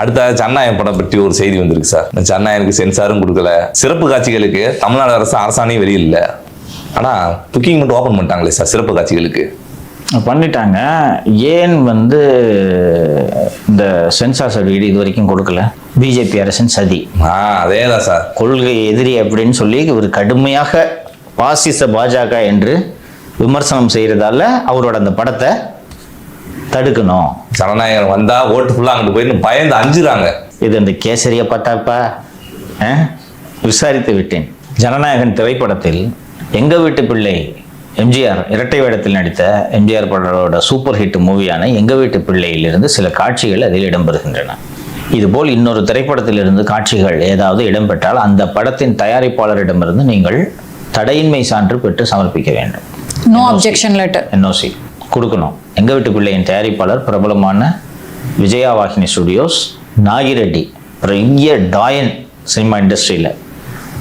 அடுத்த ஜனநாயகம் படம் பற்றி ஒரு செய்தி வந்திருக்கு சார். இந்த ஜனநாயகனுக்கு சென்சாரும் கொடுக்கல. சிறப்பு காட்சிகளுக்கு தமிழ்நாடு அரசு அரசாணையும் வெளியில்ல ஆனா புக்கிங் மட்டும் ஓபன் பண்ணிட்டாங்களே சார் சிறப்பு காட்சிகளுக்கு. பண்ணிட்டாங்க. ஏன் வந்து இந்த சென்சார் சர்டிஃபிகேட் இது வரைக்கும் கொடுக்கல? பிஜேபி அரசின் சதி. அதே தான் சார். கொள்கை எதிரி அப்படின்னு சொல்லி ஒரு கடுமையாக பாசிச பாஜக என்று விமர்சனம் செய்கிறதால அவரோட அந்த படத்தை தடுக்கணும். ஜனநாயகம் வந்தா ஓட்டு ஃபுல்லா அங்கிட்டு போயிட்டு பயந்து அஞ்சுறாங்க. இது அந்த கேசரியை பார்த்தாப்பா ஆ? விசாரித்து விட்டேன். ஜனநாயகன் திரைப்படத்தில் எங்க வீட்டு பிள்ளை எம்ஜிஆர் இரட்டை வேடத்தில் நடித்த எம்ஜிஆர் படத்தோட சூப்பர் ஹிட் மூவியான எங்க வீட்டு பிள்ளையிலிருந்து சில காட்சிகள் அதில் இடம்பெறுகின்றன. இதுபோல் இன்னொரு திரைப்படத்திலிருந்து காட்சிகள் ஏதாவது இடம்பெற்றால் அந்த படத்தின் தயாரிப்பாளரிடமிருந்து நீங்கள் தடையின்மை சான்று பெற்று சமர்ப்பிக்க வேண்டும். நோ அப்ஜெக்ஷன் லெட்டர் என்ஓசி கொடுக்கணும். எங்க வீட்டு பிள்ளையின் தயாரிப்பாளர் பிரபலமான விஜயா வாகினி ஸ்டுடியோஸ் நாகிரெட்டி பெரிய டாயன் சினிமா இண்டஸ்ட்ரியில்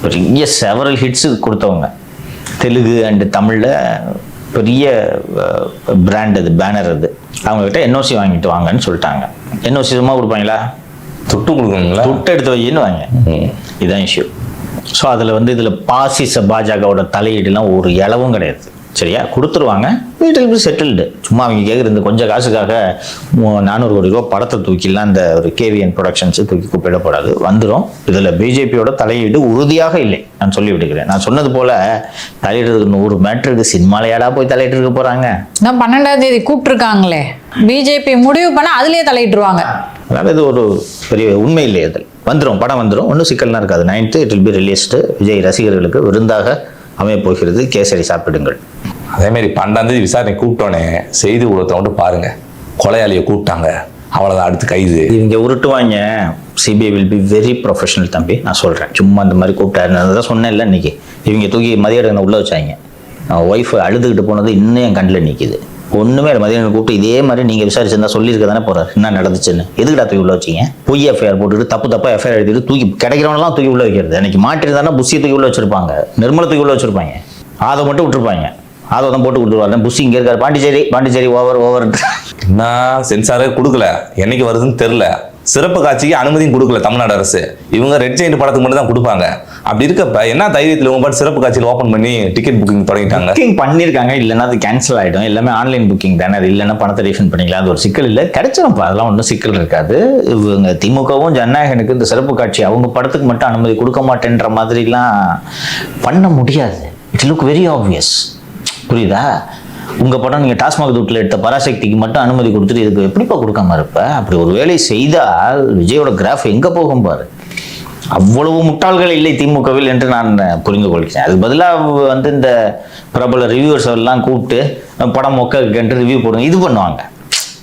பெரிய செவரல் ஹிட்ஸு கொடுத்தவங்க. தெலுங்கு அண்டு தமிழில் பெரிய பிராண்ட் அது பேனர் அது. அவங்கக்கிட்ட என்ஓசி வாங்கிட்டு வாங்கன்னு சொல்லிட்டாங்க. என்ஓசி சும்மா கொடுப்பாங்களா? துட்டு கொடுக்கணுங்களா? துட்டு எடுத்து வையின்னு வாங்க. இதுதான் இஷ்யூ ஸோ அதில் வந்து இதில் பாசிச பாஜகவோட தலையீடுலாம் ஒரு இளவும் கிடையாது. சரியா? கொடுத்துருவாங்க. வீட்டில் போய் செட்டில்டு சும்மா அவங்க கேட்குற இந்த கொஞ்சம் காசுக்காக நானூறு கோடி ரூபா படத்தை தூக்கிலாம் அந்த ஒரு கேவிஎன் ப்ரொடக்ஷன்ஸ் தூக்கி கூப்பிடப்படாது வந்துடும் இதில் பிஜேபியோட தலையீடு உறுதியாக இல்லை. நான் சொல்லி விடுகிறேன். நான் சொன்னது போல தலையிடுறதுக்கு நூறு மேட்ருக்கு சினிமாலையாடா போய் தலையிட்டு போகிறாங்க நான் பன்னெண்டாம் தேதி கூப்பிட்டுருக்காங்களே. பிஜேபி முடிவு பண்ண அதுலயே தலையிட்டுருவாங்க. அதனால் இது ஒரு பெரிய உண்மை இல்லை இதில் வந்துடும் படம் வந்துடும் ஒன்றும் சிக்கல்லாம் இருக்காது. Ninth it will be released Vijay ரசிகர்களுக்கு விருந்தாக அமையப் போகிறது கேசரி சாப்பிடுங்கள். அதே மாதிரி பன்னெண்டாம் தேதி விசாரணை கூப்பிட்டோன்னே செய்தி ஊடகத்தை மட்டும் பாருங்க. கொலையாளியை கூப்பிட்டாங்க. அவ்வளவுதான் அடுத்து கைது. இவங்க உருட்டுவாங்க. CBI will be very professional தம்பி. நான் சொல்கிறேன் சும்மா இந்த மாதிரி கூப்பிட்டாரு. தான் சொன்னேன் இல்லை இன்னைக்கு. இவங்க தூக்கி மதியம் உள்ளே வச்சாங்க. ஒய்ஃப் அழுதுகிட்டு போனது இன்னும் என் கண்ணில் நிற்கிது ஒன்றுமே இல்லை. மதியம் கூப்பிட்டு இதே மாதிரி நீங்கள் விசாரிச்சிருந்தா சொல்லியிருக்க தானே போகிறார் என்ன நடந்துச்சுன்னு. எதுக்குடா தூக்கி உள்ள வச்சீங்க? பொய் எஃப்ஐஆர் போட்டுட்டு தப்பு தப்பாக எஃப்ஐஆர் எழுதிட்டு தூக்கி கிடைக்கிறவனெல்லாம் தூக்கி உள்ள வைக்கிறது. அன்னைக்கு மாட்டிருந்தானா புஷியை தூக்கி உள்ள வச்சிருப்பாங்க. நிர்மலை தூக்கி உள்ள வச்சிருப்பாங்க. அதை மட்டும் விட்டுருப்பாங்க. அதை தான் போட்டு கொடுத்துருவாரு. புஷ் இங்கே இருக்காரு. பாண்டிச்சேரி பாண்டிச்சேரி ஓவர் ஓவர் என்ன? சென்சாரே கொடுக்கல. என்னைக்கு வருதுன்னு தெரியல. சிறப்பு காட்சிக்கு அனுமதியும் கொடுக்கல தமிழ்நாடு அரசு. இவங்க ரெட் ஜெயிண்ட் படத்துக்கு மட்டும் தான் கொடுப்பாங்க. அப்படி இருக்கப்ப என்ன தைரியத்தில் உங்க பாட்டு சிறப்பு காட்சியில் ஓப்பன் பண்ணி டிக்கெட் புக்கிங் தொடங்கிட்டாங்க? புக்கிங் பண்ணியிருக்காங்க. இல்லைன்னா அது கேன்சல் ஆகிடும் எல்லாமே ஆன்லைன் புக்கிங் தானே. அது இல்லைன்னா பணத்தை ரீஃபண்ட் பண்ணிக்கலாம். அது ஒரு சிக்கல் இல்லை. கிடைச்சிரும்ப்பா. அதெல்லாம் ஒன்றும் சிக்கல் இருக்காது. இவங்க திமுகவும் ஜனநாயகனுக்கு இந்த சிறப்பு காட்சி அவங்க படத்துக்கு மட்டும் அனுமதி கொடுக்க மாட்டேன்ற மாதிரிலாம் பண்ண முடியாது. இட் லுக் வெரி ஆப்வியஸ் புரியுதா? உங்க படம் நீங்க டாஸ்மாக் தூட்டில் எடுத்த பராசக்திக்கு மட்டும் அனுமதி கொடுத்துட்டு இதுக்கு எப்படிப்பா கொடுக்காம இருப்ப? அப்படி ஒரு வேலை செய்தால் விஜயோட கிராஃப் எங்க போகும் பாரு. அவ்வளவு முட்டாள்கள் இல்லை திமுகவில் என்று நான் புரிந்து கொள்கிறேன் அதுக்கு பதிலாக வந்து இந்த பிரபல ரிவ்யூவர்ஸ் எல்லாம் கூப்பிட்டு படம் மொக்க என்று ரிவ்யூ போடுங்க. இது பண்ணுவாங்க.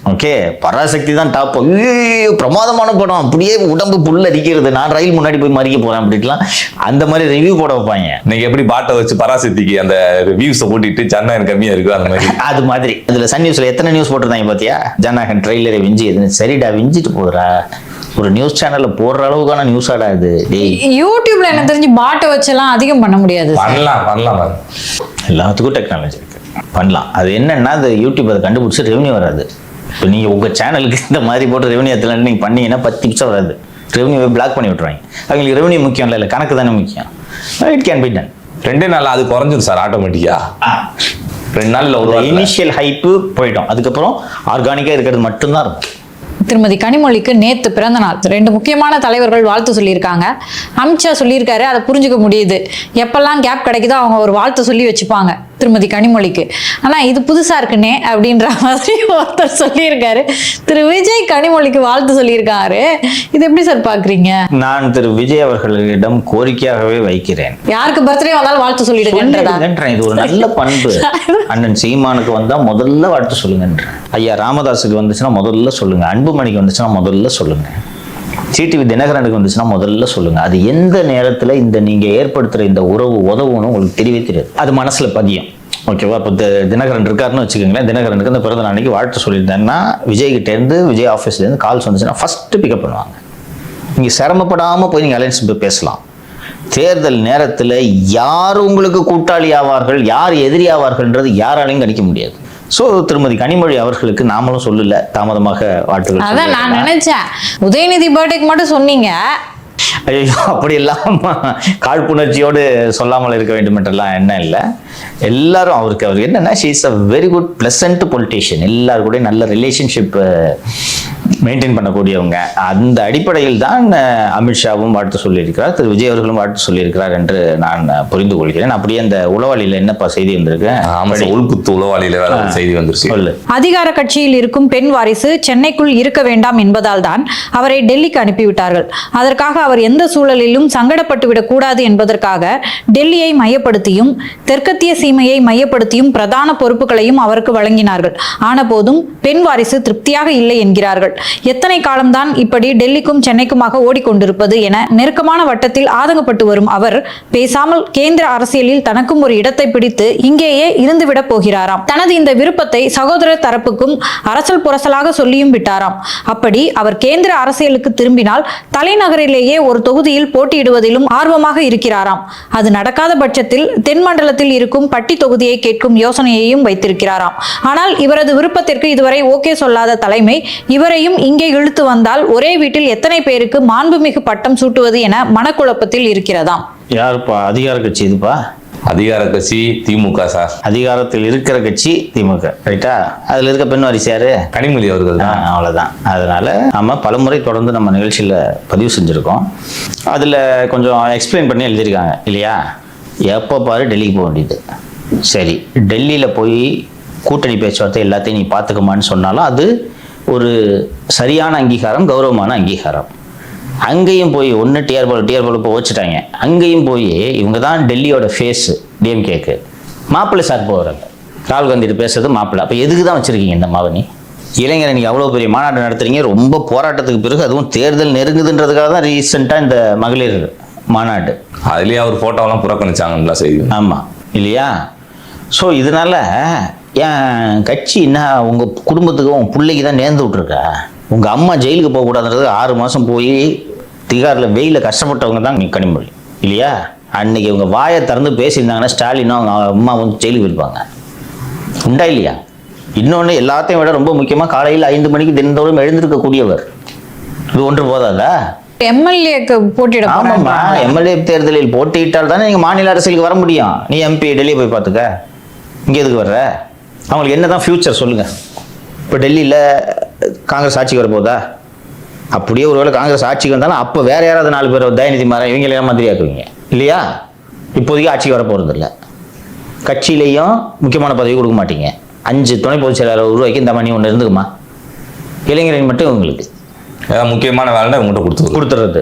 ஓகே பராசக்தி தான் டாப் ஐயோ பிரமாதமான படம். அப்படியே உடம்பு புல் அரிக்கிறது நான் ரயில் முன்னாடி போய் மறிக்க போறேன் அப்படின்லாம் அந்த மாதிரி ரிவ்யூ போட வைப்பாங்க. நீங்க எப்படி பாட்டை வச்சு பராசக்திக்கு அந்த வியூஸை போட்டிட்டு ஜனநாயகம் கம்மியா இருக்கு அந்த மாதிரி? அது மாதிரி. இதுல சன் நியூஸ்ல எத்தனை நியூஸ் போட்டிருந்தாங்க பாத்தியா? ஜனநாயகன் ட்ரெய்லரை விஞ்சி. எதுன்னு சரிடா விஞ்சிட்டு போறா ஒரு நியூஸ் சேனல்ல போடுற அளவுக்கான நியூஸ் ஆடா இது. டேய். யூடியூப்ல எனக்கு தெரிஞ்சு பாட்டை வச்செல்லாம் அதிகம் பண்ண முடியாது பண்ணலாம் பண்ணலாம் எல்லாத்துக்கும் டெக்னாலஜி இருக்கு. பண்ணலாம். அது என்னன்னா அந்த யூடியூப் அதை கண்டுபிடிச்சி ரெவன்யூ வராது. இப்போ நீங்கள் உங்கள் சேனலுக்கு இந்த மாதிரி போட்டு ரெவன்யூ எத்தனை நீங்கள் பண்ணீங்கன்னா பத்து நிமிஷம் வராது. ரெவன்யூவை பிளாக் பண்ணி விட்ருவாங்க அவங்களுக்கு ரெவன்யூ முக்கியம் இல்லை இல்லை கணக்கு தானே முக்கியம். இட் கேன் பி டன் ரெண்டே நாள்ல அது குறைஞ்சிரும் சார் ஆட்டோமேட்டிக்கா ரெண்டு நாள்ல ஒரு. இனிஷியல் ஹைப்பு போயிட்டோம் அதுக்கப்புறம் ஆர்கானிக்காக இருக்கிறது மட்டும்தான் இருக்கும். திருமதி கனிமொழிக்கு நேத்து பிறந்த நாள். ரெண்டு முக்கியமான தலைவர்கள் வாழ்த்து சொல்லியிருக்காங்க. அமித்ஷா சொல்லியிருக்காரு அதை புரிஞ்சுக்க முடியுது. எப்பெல்லாம் கேப் கிடைக்குதோ அவங்க ஒரு வாழ்த்து சொல்லி வச்சுப்பாங்க. திருமதி கனிமொழிக்கு. ஆனா இது புதுசா இருக்குனே அப்படின்ற மாதிரி ஒருத்தர் சொல்லியிருக்காரு. திரு. விஜய் கனிமொழிக்கு வாழ்த்து சொல்லியிருக்காரு. இது எப்படி சார் பாக்குறீங்க? நான் திரு. விஜய் அவர்களிடம் கோரிக்கையாகவே வைக்கிறேன். யாருக்கு பர்த்டே வந்தாலும் வாழ்த்து சொல்லிடுங்கன்றதா? சொல்லிடுங்கன்றேன். இது ஒரு நல்ல பண்பு. அண்ணன் சீமானுக்கு வந்தா முதல்ல வாழ்த்து சொல்லுங்கன்ற ஐயா ராமதாஸுக்கு வந்துச்சுன்னா முதல்ல சொல்லுங்க. அன்புமணிக்கு வந்துச்சுன்னா முதல்ல சொல்லுங்க. சிடிவி தினகரனுக்கு வந்துச்சுன்னா முதல்ல சொல்லுங்க. அது எந்த நேரத்துல இந்த நீங்க ஏற்படுத்துற இந்த உறவு உதவுன்னு உங்களுக்கு தெரியவே தெரியாது. அது மனசுல பதியும். ஓகேவா இப்போ தினகரன் இருக்காருன்னு வச்சுக்கோங்களேன். தினகரனுக்கு இந்த பிறந்த நாளைக்கு வாழ்த்து சொல்லியிருந்தேன்னா விஜய்கிட்டேருந்து விஜய் ஆஃபீஸ்லேருந்து கால்ஸ் வந்துச்சுன்னா ஃபஸ்ட்டு பிக்கப் பண்ணுவாங்க. நீங்கள் சிரமப்படாமல் போய் நீங்கள் அலையன்ஸ் பேசலாம். தேர்தல் நேரத்தில் யார் உங்களுக்கு கூட்டாளி ஆவார்கள் யார் எதிரி ஆவார்கள்ன்றது யாராலையும் கணிக்க முடியாது. ஸோ திருமதி கனிமொழி அவர்களுக்கு நாமளும் சொல்லல தாமதமாக வாழ்த்துக்கள் அதான் நான். நினைச்சேன். உதயநிதி பர்த்டேக்கு மட்டும் சொன்னீங்க. ஐயோ அப்படி எல்லாம் காழ்ப்புணர்ச்சியோடு சொல்லாமல் இருக்க வேண்டும் என்றெல்லாம் என்ன இல்லை. எல்லாரும் அவருக்கு அவர் என்னன்னா she's a very good pleasant politician எல்லாரு கூட நல்ல ரிலேஷன்ஷிப் மெயின்டைன் பண்ணக்கூடியவங்க. அந்த அடிப்படையில் தான் அமித்ஷாவும் வாழ்த்து சொல்லியிருக்கிறார் திரு விஜய் அவர்களும் வாழ்த்து சொல்லியிருக்கிறார் என்று நான் புரிந்து கொள்கிறேன். அப்படியே அந்த உளவாளியில் என்னப்பா செய்தி வந்திருக்கு? உள்குத்து உளவாளியில வேற செய்தி சொல்லு. அதிகார கட்சியில் இருக்கும் பெண் வாரிசு சென்னைக்குள் இருக்க வேண்டாம் என்பதால் தான் அவரை டெல்லிக்கு அனுப்பிவிட்டார்கள். அதற்காக அவர் எந்த சூழலிலும் சங்கடப்பட்டு விடக்கூடாது என்பதற்காக டெல்லியை மையப்படுத்தியும் தெற்கத்திய சீமையை மையப்படுத்தியும் பிரதான பொறுப்புகளையும் அவருக்கு வழங்கினார்கள். ஆனபோதும் பெண் வாரிசு திருப்தியாக இல்லை என்கிறார்கள். எத்தனை காலம்தான் இப்படி டெல்லிக்கும் சென்னைக்குமாக ஓடிக்கொண்டிருப்பது என நெருக்கமான வட்டத்தில் ஆதங்கப்பட்டு வரும் அவர் பேசாமல் கேந்திர அரசியலில் தனக்கும் ஒரு இடத்தை பிடித்து இங்கேயே இருந்துவிடப் போகிறாராம். தனது இந்த விருப்பத்தை சகோதரர் தரப்புக்கும் அரசல் புரசலாக சொல்லியும் விட்டாராம். அப்படி அவர் கேந்திர அரசியலுக்கு திரும்பினால் தலைநகரிலேயே ஒரு தொகுதியில் போட்டியிடுவதிலும் ஆர்வமாக இருக்கிறாராம். அது நடக்காத பட்சத்தில் தென்மண்டலத்தில் இருக்கும் பட்டி தொகுதியை கேட்கும் யோசனையையும் வைத்திருக்கிறாராம். ஆனால் இவரது விருப்பத்திற்கு இதுவரை ஓகே சொல்லாத தலைமை இவரையும் இங்கே இழுத்து வந்தால் ஒரே வீட்டில் எத்தனை பேருக்கு மாண்புமிகு பட்டம் சூட்டுவது என மனக்குழப்பத்தில் இருக்கிறதாம். யாருப்பா? அதிகார கட்சி இதுப்பா? அதிகார கட்சி திமுக சார். அதிகாரத்தில் இருக்கிற கட்சி திமுக. ரைட்டா? அதுல இருக்க பெண் வாரிசு யாரு கனிமொழி அவர்கள் தான். அவ்வளவுதான். அதனால நம்ம பலமுறை தொடர்ந்து நம்ம நிகழ்ச்சியில பதிவு செஞ்சிருக்கோம். அதுல கொஞ்சம் எக்ஸ்பிளைன் பண்ணி எழுதியிருக்காங்க. இல்லையா? எப்போ பாரு டெல்லிக்கு போக வேண்டியது. சரி டெல்லியில போய் கூட்டணி பேச்சுவார்த்தை எல்லாத்தையும் நீ பார்த்துக்கமான்னு சொன்னாலும் அது ஒரு சரியான அங்கீகாரம் கௌரவமான அங்கீகாரம். அங்கேயும் போய் ஒன்று டிஆர் பால் டிஆர் பால் இப்போ வச்சுட்டாங்க அங்கேயும் போய் இவங்க தான் டெல்லியோட ஃபேஸ் டிஎம்கேக்கு மாப்பிள்ளை சார் போகிறாங்க ராகுல் காந்திட்டு பேசுறது மாப்பிள்ளை. அப்போ எதுக்கு தான் வச்சுருக்கீங்க இந்த மாவனி? இளைஞர் இன்னைக்கு அவ்வளோ பெரிய மாநாடு நடத்துறீங்க ரொம்ப போராட்டத்துக்கு பிறகு அதுவும் தேர்தல் நெருங்குதுன்றதுக்காக தான் ரீசெண்டாக இந்த மகளிர் மாநாடு. அதுலயே அவர் போட்டோலாம் புறக்கணிச்சாங்கன்னு செய்தி. ஆமாம் இல்லையா? ஸோ இதனால என் கட்சி என்ன உங்கள் குடும்பத்துக்கு உங்கள் பிள்ளைக்கு தான் நேர்ந்து விட்ருக்கா உங்கள் அம்மா ஜெயிலுக்கு போகக்கூடாதுன்றது ஆறு மாதம் போய் திகாரில் வெயிலில் கஷ்டப்பட்டவங்க தான் நீ கனிமொழி. இல்லையா? அன்னைக்கு இவங்க வாயை திறந்து பேசியிருந்தாங்கன்னா ஸ்டாலினும் அவங்க அம்மா வந்து ஜெயிலுக்கு போயிருப்பாங்க. உண்டா இல்லையா? இன்னொன்று எல்லாத்தையும் விட ரொம்ப முக்கியமாக காலையில் ஐந்து மணிக்கு தினந்தோறும் எழுந்திருக்கக்கூடியவர் இது ஒன்று போதாதா? எம்எல்ஏக்கு போட்டியிட ஆமாம்மா. எம்எல்ஏ தேர்தலில் போட்டியிட்டால் தானே நீங்கள் மாநில அரசியலுக்கு வர முடியும். நீ எம்பி டெல்லி போய் பார்த்துக்க. இங்கே எதுக்கு வர்ற? அவங்களுக்கு என்ன தான் ஃப்யூச்சர் சொல்லுங்கள் இப்போ டெல்லியில் காங்கிரஸ் ஆட்சிக்கு வரப்போதா? அப்படியே ஒருவேளை காங்கிரஸ் ஆட்சிக்கு வந்தாலும் அப்போ வேற யாராவது நாலு பேர் தயநிதி மாறன் இவங்க மந்திரி ஆக்குவீங்க இல்லையா? இப்போதைக்கு ஆட்சிக்கு வர போகிறது இல்லை கட்சியிலையும் முக்கியமான பதவி கொடுக்க மாட்டீங்க. அஞ்சு துணை பொதுச் செயலாளர் உருவாக்கி இந்த மணி ஒன்று இருந்துக்குமா? இளைஞரின் மட்டும் இவங்களுக்கு. முக்கியமான வேலை உங்கள்கிட்ட கொடுத்து கொடுத்துறது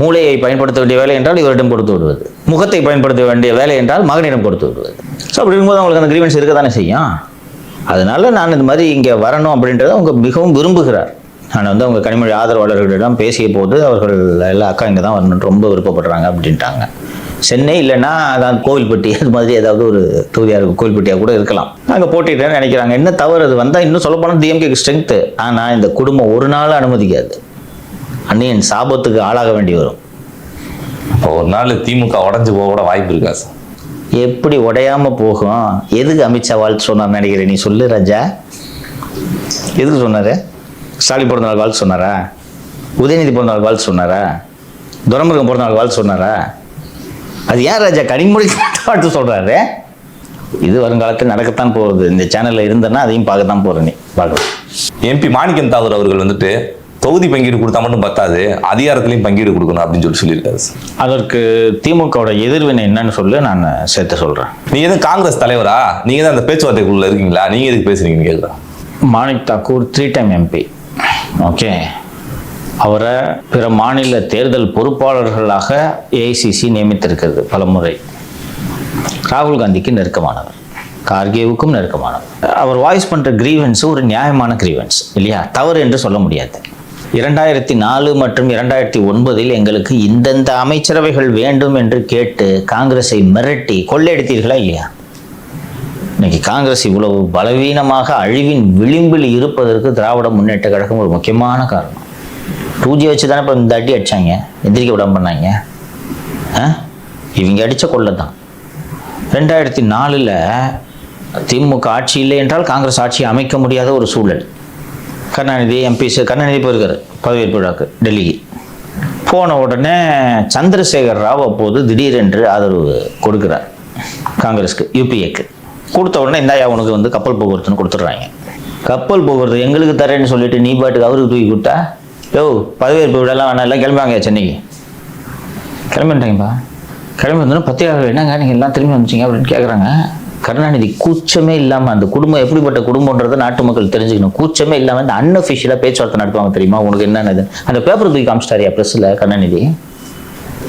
மூளையை பயன்படுத்த வேண்டிய வேலை என்றால் இவரிடம் கொடுத்து விடுவது. முகத்தை பயன்படுத்த வேண்டிய வேலை என்றால் மகனிடம் கொடுத்து விடுவது. ஸோ அப்படி இருக்கும்போது அவங்களுக்கு அந்த கிரீவன்ஸ் இருக்க தானே செய்யும்? அதனால நான் இந்த மாதிரி இங்கே வரணும் அப்படின்றத அவங்க மிகவும் விரும்புகிறார். நான் வந்து அவங்க கனிமொழி ஆதரவாளர்களிடம் பேசிய போது அவர்கள் எல்லா அக்கா இங்கே தான் வரணும்னு ரொம்ப விருப்பப்படுறாங்க அப்படின்ட்டாங்க. சென்னை இல்லைன்னா அதான் கோவில்பட்டி அது மாதிரி ஏதாவது ஒரு தொகுதியாக இருக்கும் கோவில்பட்டியாக கூட இருக்கலாம். நாங்கள் போட்டிட்டேன்னு நினைக்கிறாங்க. என்ன தவறு? அது வந்தால் இன்னும் சொல்லப்போனால் டிஎம்கேக்கு ஸ்ட்ரென்த்து ஆனால் இந்த குடும்பம் ஒரு நாள் அனுமதிக்காது. அன்னியன் சாபத்துக்கு ஆளாக வேண்டி வரும். இப்போ ஒரு நாள் திமுக உடஞ்சு போக கூட வாய்ப்பு இருக்கா சார்? எப்படி உடையாம போகும்? எதுக்கு அமித்ஷா வாழ்த்து சொன்னார் நினைக்கிறேன். நீ சொல்லு ராஜா. எதுக்கு சொன்னாரு? ஸ்டாலின் பிறந்த நாள் வாழ்த்து சொன்னாரா? உதயநிதி பிறந்த நாள் வாழ்த்து சொன்னாரா? துரமுருகன் பிறந்த நாள் வாழ்த்து சொன்னாரா? அது ஏன் ராஜா? கனிமொழி வாழ்த்து சொல்றாரு. இது வருங்காலத்தில் நடக்கத்தான் போகுது. இந்த சேனல்ல இருந்தேன்னா அதையும் பார்க்கத்தான் போற நீ. பார்க்கலாம். எம்பி மாணிக்கம் தாகூர் அவர்கள் வந்துட்டு தொகுதி பங்கீடு கொடுத்தா மட்டும் பத்தாது அதிகாரத்திலையும் பங்கீடு கொடுக்கணும் அப்படின்னு சொல்லி சொல்லியிருக்காரு அதற்கு திமுகவோட எதிர்வினை என்னன்னு சொல்லி நான் சேர்த்து சொல்றேன். நீங்க எதுவும் காங்கிரஸ் தலைவரா? நீங்க தான் அந்த பேச்சுவார்த்தைக்குள்ள இருக்கீங்களா? நீங்க எதுக்கு பேசுறீங்கன்னு கேட்குறேன் Manik Tagore three time MP okay அவரை பிற மாநில தேர்தல் பொறுப்பாளர்களாக ஏஐசிசி நியமித்திருக்கிறது பல முறை. ராகுல் காந்திக்கு நெருக்கமானவர். கார்கேவுக்கும் நெருக்கமானவர். அவர் வாய்ஸ் பண்ணுற கிரீவன்ஸ் ஒரு நியாயமான கிரீவன்ஸ் இல்லையா? தவறு என்று சொல்ல முடியாது. இரண்டாயிரத்தி நாலு மற்றும் இரண்டாயிரத்தி ஒன்பதில் எங்களுக்கு இந்தந்த அமைச்சரவைகள் வேண்டும் என்று கேட்டு காங்கிரஸை மிரட்டி கொள்ளையடித்தீர்களா இல்லையா? இன்னைக்கு காங்கிரஸ் இவ்வளவு பலவீனமாக அழிவின் விளிம்பில் இருப்பதற்கு திராவிட முன்னேற்ற கழகம் ஒரு முக்கியமான காரணம். டூ ஜி வச்சு தானே இப்போ இந்த அடி அடிச்சாங்க? எந்திரிக்க விடாம பண்ணாங்க? ஆ? இவங்க அடித்த கொள்ளை தான் ரெண்டாயிரத்தி நாலில் திமுக ஆட்சி இல்லை என்றால் காங்கிரஸ் ஆட்சி அமைக்க முடியாத ஒரு சூழல். கருணாநிதி எம்பிஸ் கருணாநிதி போயிருக்காரு பதவியேற்பு விழாக்கு டெல்லிக்கு. போன உடனே சந்திரசேகர் ராவ் அப்போது திடீரென்று ஆதரவு கொடுக்குறார் காங்கிரஸ்க்கு யூபிஏக்கு. கொடுத்த உடனே இந்தாயா உனக்கு வந்து கப்பல் போக்குவரத்துன்னு கொடுத்துட்றாங்க. கப்பல் போக்குவரத்து எங்களுக்கு தரேன்னு சொல்லிட்டு நீ பாட்டுக்கு அவருக்கு தூக்கி கொடுத்தா? யோ பதவியேற்பு விழாலாம் வேணாம் எல்லாம் கிளம்புவாங்க சென்னைக்கு. கிளம்பிட்டாங்கப்பா. கிளம்பி வந்தோன்னா பத்திரிகை என்னங்க நீங்கள் எல்லாம் திரும்பி வந்துச்சிங்க அப்படின்னு கேட்குறாங்க கருணாநிதி கூச்சமே இல்லாமல் அந்த குடும்பம் எப்படிப்பட்ட குடும்பம்ன்றதை நாட்டு மக்கள் தெரிஞ்சுக்கணும். கூச்சமே இல்லாமல் இந்த அன்அஃபிஷியலாக பேச்சுவார்த்தை நடத்துவாங்க தெரியுமா? உனக்கு என்னென்னது அந்த பேப்பர் தூக்கி காமிச்சிட்டாரியா ப்ரெஸ்ஸில் கருணாநிதி.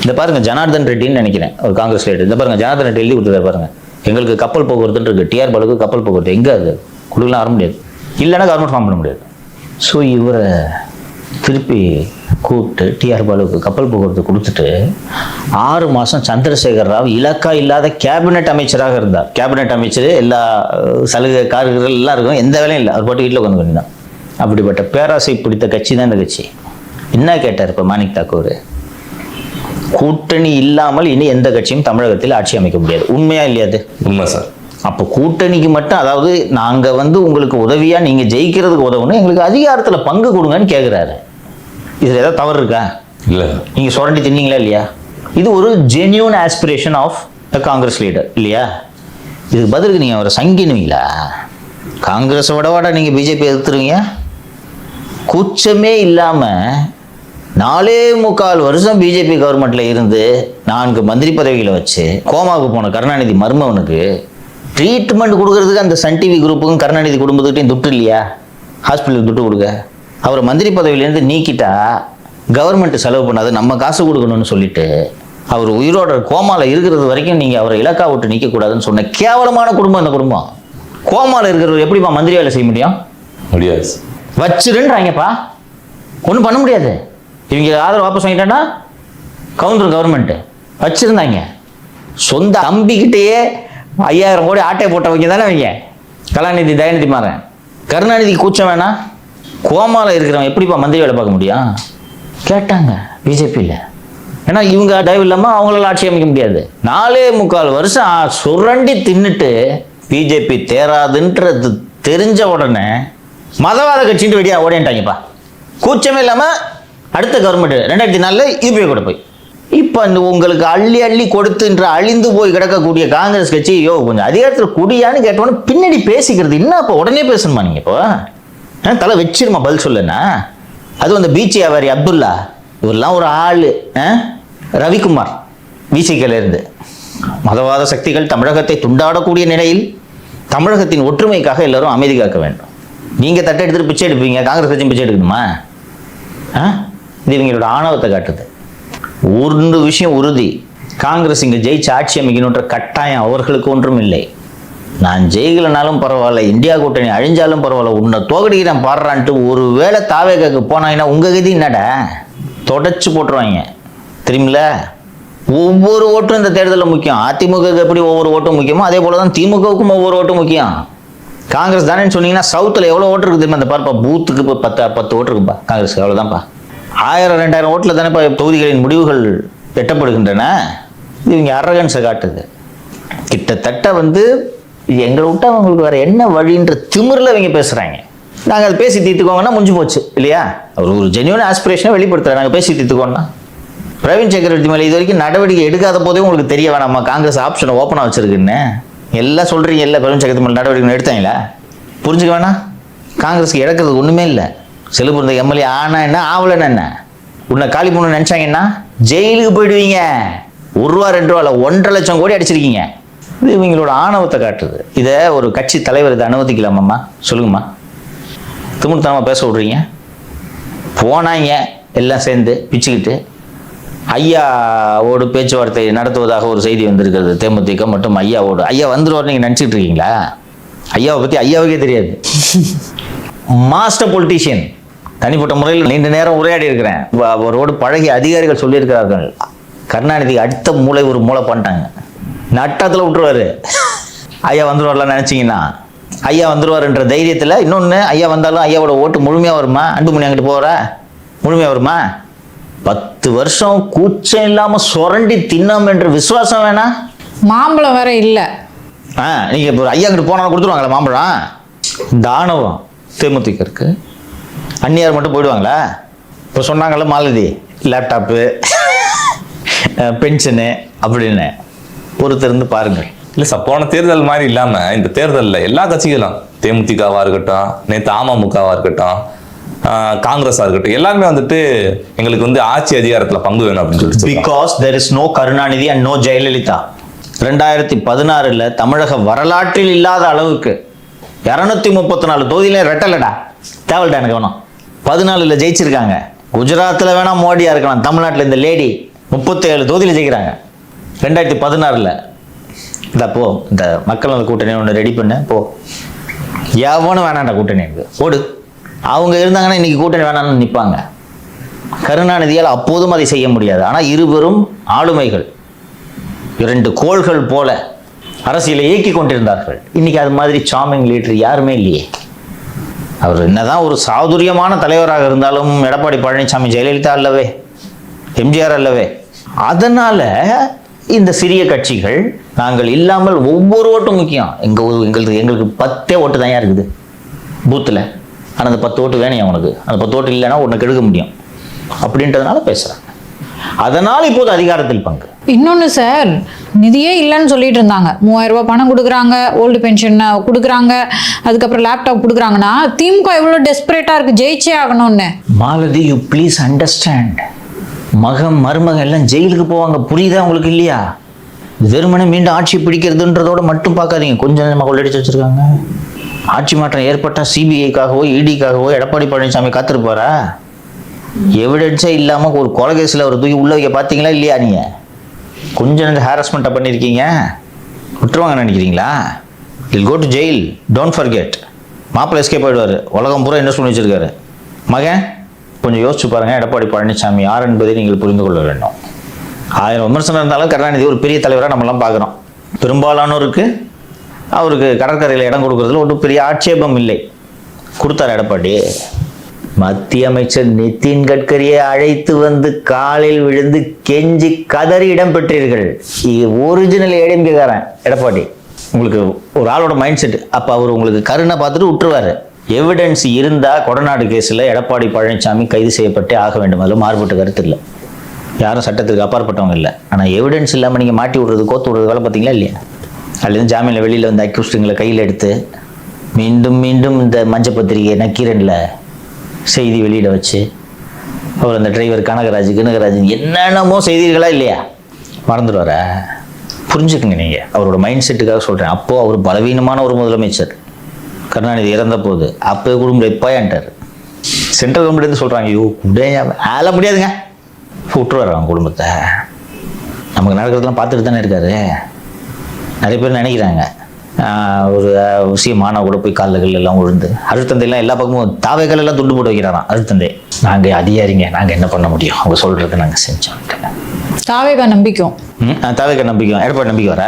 இந்த பாருங்க ஜனார்தன் ரெட்டின்னு நினைக்கிறேன் ஒரு காங்கிரஸ் லீடர் இந்த பாருங்க ஜனார்தன் ரெட்டி எழுதி கொடுத்துருக்காரு பாருங்க. எங்களுக்கு கப்பல் போக்குவரத்துன்னு இருக்கு. டிஆர் பாலுக்கு கப்பல் போக்குவரத்து. எங்கே அது? கொடுக்கலாம் வர முடியாது. இல்லைன்னா கவர்மெண்ட் ஃபார்ம் பண்ண முடியாது. ஸோ இவரை திருப்பி கூப்பிட்டு டிஆர் பாலுக்கு கப்பல் போக்குவரத்து கொடுத்துட்டு ஆறு மாதம் சந்திரசேகர் ராவ் இலக்கா இல்லாத கேபினெட் அமைச்சராக இருந்தார். கேபினெட் அமைச்சர் எல்லா சலுகை கார்கள் எல்லாம் இருக்கும் எந்த வேலையும் இல்லை. அவர் பாட்டு வீட்டில் உட்காந்து பண்ணிதான். அப்படிப்பட்ட பேராசை பிடித்த கட்சி தான் இந்த கட்சி. என்ன கேட்டார் இப்போ மாணிக் தாக்கூர்? கூட்டணி இல்லாமல் இனி எந்த கட்சியும் தமிழகத்தில் ஆட்சி அமைக்க முடியாது. உண்மையா இல்லையா அது? உண்மை சார். அப்போ கூட்டணிக்கு மட்டும் அதாவது நாங்க வந்து உங்களுக்கு உதவியா நீங்க ஜெயிக்கிறதுக்கு உதவணும் எங்களுக்கு அதிகாரத்துல பங்கு கொடுங்கன்னு கேக்குறாரு. இதுல ஏதாவது தவறு இருக்கா? இல்லை. நீங்க சுரண்டி தின்னீங்களா இல்லையா? இது ஒரு genuine aspiration of the Congress leader இல்லையா? இதுக்கு பதிலுக்கு நீங்க அவரை சங்கினுவீங்களா? காங்கிரஸ் விடவாடா நீங்க பிஜேபி எதிர்த்துருவீங்க. கூச்சமே இல்லாம நாலே முக்கால் வருஷம் பிஜேபி கவர்மெண்ட்ல இருந்து நான்கு மந்திரி பதவிகளை வச்சு கோமாவுக்கு போன கருணாநிதி மர்மவனுக்கு ட்ரீட்மெண்ட் கொடுக்கறதுக்கு அந்த சன் டிவி குரூப்புக்கும் கருணாநிதி குடும்பத்துக்கிட்டையும் துட்டு இல்லையா? ஹாஸ்பிட்டலுக்கு துட்டு கொடுக்க. அவரை மந்திரி பதவியிலேருந்து நீக்கிட்டா கவர்மெண்ட் செலவு பண்ணாது நம்ம காசு கொடுக்கணும்னு சொல்லிட்டு அவர் உயிரோட கோமால இருக்கிறது வரைக்கும் நீங்கள் அவரை இலக்கா விட்டு நிற்கக்கூடாதுன்னு சொன்ன கேவலமான குடும்பம் இந்த குடும்பம். கோமால இருக்கிறவர் எப்படிப்பா மந்திரி வேலை செய்ய முடியும்? முடியாது. சார் வச்சிருன்றாங்கப்பா. ஒன்றும் பண்ண முடியாது. இவங்க ஆதரவு வாபஸ் வாங்கிட்டான்னா கவுண்டர் கவர்மெண்ட்டு வச்சிருந்தாங்க. சொந்த தம்பிக்கிட்டேயே ஐயாயிரம் கோடி ஆட்டை போட்டவங்க தானே அவங்க கலாநிதி தயாநிதி மாறன். கருணாநிதி கூச்சம் வேணாம். கோமால இருக்கிறவன் எப்படிப்பா மந்திரி வேலை பார்க்க முடியும்? கேட்டாங்க பிஜேபியில். ஏன்னா இவங்க டைவ் இல்லாமல் அவங்களால ஆட்சி அமைக்க முடியாது. நாலே முக்கால் வருஷம் சுரண்டி தின்னுட்டு பிஜேபி தேராதுன்றது தெரிஞ்ச உடனே மதவாத கட்சின்ட்டு வெடியா ஓடிட்டாங்கப்பா கூச்சமே இல்லாமல் அடுத்த கவர்மெண்ட் ரெண்டாயிரத்தி நாலில் யூபிஐ கூட போய். இப்போ இந்த உங்களுக்கு அள்ளி அள்ளி கொடுத்துன்ற அழிந்து போய் கிடக்கக்கூடிய காங்கிரஸ் கட்சி யோ கொஞ்சம் அதிகாரத்தில் குடியான்னு கேட்டோன்னே பின்னாடி பேசிக்கிறது என்ன இப்போ உடனே பேசணுமா நீங்கள் இப்போ? தலை வச்சிருமா பதில் சொல்லுண்ணா அதுவும் அந்த பீச் வியாபாரி அப்துல்லா இவரெல்லாம் ஒரு ஆள் ரவிக்குமார் விசிகல மதவாத சக்திகள் தமிழகத்தை துண்டாடக்கூடிய நிலையில் தமிழகத்தின் ஒற்றுமைக்காக எல்லாரும் அமைதி காக்க வேண்டும். நீங்க தட்டை எடுத்துட்டு பிச்சை எடுப்பீங்க காங்கிரஸ் கட்சி பிச்சை எடுக்கணுமா? ஆ? இது இவங்களோட ஆணவத்தை காட்டுது. ஒரு விஷயம் உறுதி. காங்கிரஸ் இங்கே ஜெயிச்சு ஆட்சி அமைக்கணுன்ற கட்டாயம் அவர்களுக்கு ஒன்றும் இல்லை. நான் ஜெயிக்கலனாலும் பரவாயில்ல இந்தியா கூட்டணி அழிஞ்சாலும் பரவாயில்ல உன்னை தோகடிக்கிறேன் பாடுறான்ட்டு ஒரு வேளை தாவேக்காக்கு போனாங்கன்னா உங்கள் கதி என்னடா? தொடச்சி போட்டுருவாங்க. தெரியுமில ஒவ்வொரு ஓட்டும் இந்த தேர்தலில் முக்கியம். அதிமுகவுக்கு எப்படி ஒவ்வொரு ஓட்டும் முக்கியமோ அதே போல தான் திமுகவுக்கும் ஒவ்வொரு ஓட்டும் முக்கியம். காங்கிரஸ் தானேன்னு சொன்னீங்கன்னா சவுத்தில் எவ்வளோ ஓட்டு இருக்குது தெரியுமா? அந்த பார்ப்பா பூத்துக்கு இப்போ பத்து பத்து ஓட்டு இருக்குப்பா காங்கிரஸ்க்கு அவ்வளோதான்ப்பா ஆயிரம் ரெண்டாயிரம் ஓட்டில் தானேப்பா தொகுதிகளின் முடிவுகள் எட்டப்படுகின்றன. இது இவங்க அரகன்ஸை காட்டுது. கிட்டத்தட்ட வந்து இது எங்களை விட்டு அவங்களுக்கு வேற என்ன வழின்ற திமிரில் இவங்க பேசுகிறாங்க நாங்கள் அதை பேசி தீர்த்துக்கோங்கன்னா முடிஞ்சு போச்சு இல்லையா? அவர் ஒரு ஜென்யூன் ஆஸ்பிரேஷனை வெளிப்படுத்துகிறாங்க நாங்கள் பேசி தீர்த்துக்கோன்னா. பிரவீன் சக்கரவர்த்தி மேலே இது வரைக்கும் நடவடிக்கை எடுக்காத போதே உங்களுக்கு தெரிய வேணாமா? காங்கிரஸ் ஆப்ஷனை ஓப்பனாக வச்சிருக்குன்னு. எல்லாம் சொல்கிறீங்க இல்லை பிரவீன் சக்கரவர்த்தி மேலே நடவடிக்கை எடுத்தாங்களா? புரிஞ்சுக்க வேணாம் காங்கிரஸ்க்கு இழக்கிறது ஒன்றுமே இல்லை. செலுப்புறந்த எம்எல்ஏ ஆனா என்ன ஆவலன்னு என்ன? உன்னை காலி பண்ண நினச்சாங்கன்னா ஜெயிலுக்கு போயிடுவீங்க. ஒரு ரூபா ரெண்டு ரூபா இல்லை ஒன்றரை லட்சம் கோடி அடிச்சிருக்கீங்க. இது இவங்களோட ஆணவத்தை காட்டுது. இதை ஒரு கட்சி தலைவர் இதை அனுமதிக்கலாமாம்மா? சொல்லுங்கம்மா. திமுகத்தனமாக பேச விட்றீங்க. போனாங்க எல்லாம் சேர்ந்து பிச்சுக்கிட்டு ஐயாவோடு பேச்சுவார்த்தை நடத்துவதாக ஒரு செய்தி வந்திருக்கிறது. தேமுதிக மற்றும் ஐயாவோடு. ஐயா வந்துருவார் நீங்கள் நினச்சிட்டு இருக்கீங்களா? ஐயாவை பற்றி ஐயாவுக்கே தெரியாது. மாஸ்டர் பொலிட்டீஷியன் தனிப்பட்ட முறையில் நீண்ட நேரம் உரையாடி இருக்கிறேன். அவரோடு பழகிய அதிகாரிகள் சொல்லியிருக்கிறார்கள். கருணாநிதி அடுத்த மூளை ஒரு மூளை பண்ணிட்டாங்க. நட்டத்தில் விட்டுருவாரு. ஐயா வந்துருவார்லாம் நினச்சிங்கன்னா. ஐயா வந்துருவாருன்ற தைரியத்தில் இன்னொன்று ஐயா வந்தாலும் ஐயாவோட ஓட்டு முழுமையாக வருமா? அன்புமணி அங்கிட்டு போகிற முழுமையாக வருமா? பத்து வருஷம் கூச்சம் இல்லாமல் சுரண்டி தின்னோம் என்ற விசுவாசம் வேணா? மாம்பழம் வேற இல்ல. ஆ நீங்கள் இப்போ ஐயா கிட்ட போனாலும் கொடுத்துருவாங்களா மாம்பழம்? ஆணவம் தேமுதிக இருக்கு அந்நியார் மட்டும் போயிடுவாங்களா? இப்போ சொன்னாங்கல்ல மாலதி லேப்டாப்பு பென்ஷனு அப்படின்னு. பொறுத்திருந்து பாருங்கள். இல்ல சார் போன தேர்தல் மாதிரி இல்லாம இந்த தேர்தல்ல எல்லா கட்சிகளும் தேமுதிகவா இருக்கட்டும் நேத்து அமமுகவா இருக்கட்டும் ஆஹ் காங்கிரஸா இருக்கட்டும் எல்லாருமே வந்துட்டு எங்களுக்கு வந்து ஆட்சி அதிகாரத்துல பங்கு வேணும் அப்படின்னு சொல்லிட்டு. Because there is no Karunanidhi and no Jayalalithaa. ரெண்டாயிரத்தி பதினாறுல தமிழக வரலாற்றில் இல்லாத அளவுக்கு இரநூத்தி முப்பத்தி நாலு தொகுதியில ரெட்டலடா தேவல்டா எனக்கு வேணும் பதினாலுல ஜெயிச்சிருக்காங்க. குஜராத்தில் வேணா மோடியா இருக்கலாம். தமிழ்நாட்டில் இந்த லேடி முப்பத்தி ஏழு தொகுதியில் ஜெயிக்கிறாங்க. ரெண்டாயிரத்தி பதினாறில். இந்த போ இந்த மக்கள் அந்த கூட்டணி ஒன்று ரெடி பண்ண போ. எவனும் வேணாண்டா கூட்டணி எனக்கு. ஓடு அவங்க இருந்தாங்கன்னா இன்றைக்கி கூட்டணி வேணாம்னு நிற்பாங்க கருணாநிதியால் அப்போதும் அதை செய்ய முடியாது. ஆனால் இருவரும் ஆளுமைகள். இரண்டு கோள்கள் போல அரசியலை இயக்கி கொண்டிருந்தார்கள். இன்றைக்கி அது மாதிரி சாமிங் லீடர் யாருமே இல்லையே. அவர் என்னதான் ஒரு சாதுரியமான தலைவராக இருந்தாலும் எடப்பாடி பழனிசாமி ஜெயலலிதா அல்லவே எம்ஜிஆர் அல்லவே. அதனால் இந்த சிறிய கட்சிகள் நாங்கள் இல்லாமல் ஒவ்வொரு ஓட்டும் முக்கியம். எங்க ஊ- எங்களுக்கு எங்களுக்கு பத்தே ஓட்டு தான் இருக்குது? பூத்தில். ஆனால் அந்த பத்து ஓட்டு வேணும் உனக்கு? அந்த பத்து ஓட்டு இல்லைன்னா உனக்கு எடுக்க முடியும். அப்படின்றதுனால பேசுகிறாங்க அதனால் இப்போது அதிகாரத்தில் பங்கு. இன்னொன்று சார் நிதியே இல்லைன்னு சொல்லிட்டு இருந்தாங்க. மூவாயிரம் ரூபாய் பணம் கொடுக்குறாங்க ஓல்டு பென்ஷன் கொடுக்குறாங்க அதுக்கப்புறம் லேப்டாப் கொடுக்குறாங்கன்னா திமுக எவ்வளோ டெஸ்பரேட்டாக இருக்குது ஜெயிச்சே ஆகணும்னு. மாலதி யூ ப்ளீஸ் அண்டர்ஸ்டாண்ட் மகன் மருமகன் எல்லாம் ஜெயிலுக்கு போவாங்க. புரியுதா உங்களுக்கு இல்லையா? வெறுமனே மீண்டும் ஆட்சி பிடிக்கிறதுன்றதோட மட்டும் பார்க்காதீங்க. கொஞ்சம் கொஞ்சமாக கொள்ளடிச்சு வச்சுருக்காங்க. ஆட்சி மாற்றம் ஏற்பட்டால் சிபிஐக்காகவோ இடிக்காகவோ எடப்பாடி பழனிசாமி காத்திருப்பாரா? எவிடன்ஸே இல்லாமல் ஒரு கொலை கேஸில் ஒரு தூக்கி உள்ள வைக்க பார்த்தீங்களா இல்லையா நீங்கள் கொஞ்சம் இந்த ஹாரஸ்மெண்ட்டை பண்ணியிருக்கீங்க விட்டுருவாங்க நினைக்கிறீங்களா? He'll go to jail don't forget மாப்பிள்ளை எஸ்கேப் ஆகிடுவார் உலகம் பூரா என்ன சொல்லி வச்சிருக்காரு? மகன் கொஞ்சம் யோசிச்சு பாருங்கள் எடப்பாடி பழனிசாமி யார் என்பதை நீங்கள் புரிந்து கொள்ள வேண்டும். ஆயிரம் விமர்சனம் இருந்தாலும் கருணாநிதி ஒரு பெரிய தலைவராக நம்மளாம் பார்க்குறோம். பெரும்பாலானோருக்கு அவருக்கு கடற்கரையில் இடம் கொடுக்கறதுல ஒன்றும் பெரிய ஆட்சேபம் இல்லை. கொடுத்தார் எடப்பாடி. மத்திய அமைச்சர் நிதின் கட்கரியை அழைத்து வந்து காலில் விழுந்து கெஞ்சி கதறி இடம் பெற்றீர்கள் ஒரிஜினல் ஏடிஎம்கேக்காரன் எடப்பாடி. உங்களுக்கு ஒரு ஆளோட மைண்ட் செட் அப்போ அவர் உங்களுக்கு கருணை பார்த்துட்டு விட்டுருவாரு எவிடன்ஸ் இருந்தால் கொடநாடு கேஸில் எடப்பாடி பழனிசாமி கைது செய்யப்பட்டே ஆக வேண்டும். அதில் மாறுபட்ட கருத்து இல்லை. யாரும் சட்டத்துக்கு அப்பாற்பட்டவங்க இல்லை. ஆனால் எவிடன்ஸ் இல்லாமல் நீங்கள் மாட்டி விடுறது கோத்து விடுறது வேலை பார்த்தீங்களா இல்லையா? அதுலேருந்து ஜாமீனில் வெளியில் வந்து அக்யூஸ்டுங்களை கையில் எடுத்து மீண்டும் மீண்டும் இந்த மஞ்ச பத்திரிகை நக்கீரனில் செய்தி வெளியிட வச்சு அவர் அந்த டிரைவர் கனகராஜ் கனகராஜ் என்னென்னமோ செய்தீர்களா இல்லையா? மறந்துடுவார? புரிஞ்சுக்குங்க நீங்கள் அவரோட மைண்ட் செட்டுக்காக சொல்கிறேன் அப்போது அவர் பலவீனமான ஒரு முதலமைச்சர். கருணாநிதி இறந்த போது அப்போ குடும்பம் எப்பாயான்ட்டார் சென்ட்ரல் கவர்மெண்ட் சொல்கிறாங்க ஐயோ முடியாது அதெல்லாம் முடியாதுங்க. விட்டுருவார் அவங்க குடும்பத்தை. நமக்கு நடக்கிறதெல்லாம் பார்த்துட்டு தானே இருக்காரு. நிறைய பேர் நினைக்கிறாங்க. ஒரு விஷயமான கூட போய் காலில் எல்லாம் விழுந்து அழுத்தந்தையெல்லாம் எல்லா பக்கமும் தாவைகள் எல்லாம் துண்டு போட்டு வைக்கிறாராம். அழுத்தந்தை நாங்கள் அதிகாரிங்க நாங்கள் என்ன பண்ண முடியும்? அவங்க சொல்கிறதுக்கு நாங்கள் செஞ்சோம். தாவேகா நம்பிக்கும். ம் தாவைக்க நம்பிக்கை எடப்பாடி நம்பிக்கை வர